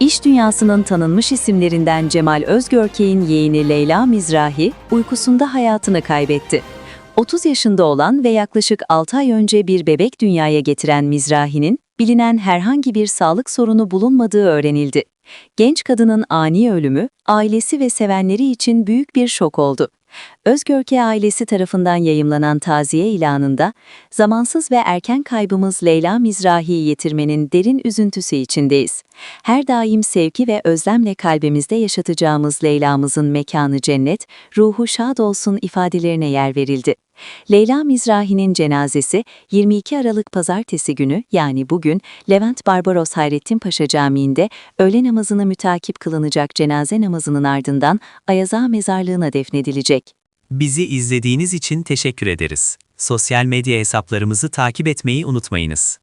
İş dünyasının tanınmış isimlerinden Cemal Özgörkek'in yeğeni Leyla Mizrahi uykusunda hayatını kaybetti. 30 yaşında olan ve yaklaşık 6 ay önce bir bebek dünyaya getiren Mizrahi'nin bilinen herhangi bir sağlık sorunu bulunmadığı öğrenildi. Genç kadının ani ölümü ailesi ve sevenleri için büyük bir şok oldu. Özgörke ailesi tarafından yayımlanan taziye ilanında, zamansız ve erken kaybımız Leyla Mizrahi'yi yitirmenin derin üzüntüsü içindeyiz. Her daim sevgi ve özlemle kalbimizde yaşatacağımız Leyla'mızın mekanı cennet, ruhu şad olsun ifadelerine yer verildi. Leyla Mizrahi'nin cenazesi 22 Aralık Pazartesi günü yani bugün Levent Barbaros Hayrettin Paşa Camii'nde öğle namazını mütakip kılınacak cenaze namazının ardından Ayaza mezarlığına defnedilecek. Bizi izlediğiniz için teşekkür ederiz. Sosyal medya hesaplarımızı takip etmeyi unutmayınız.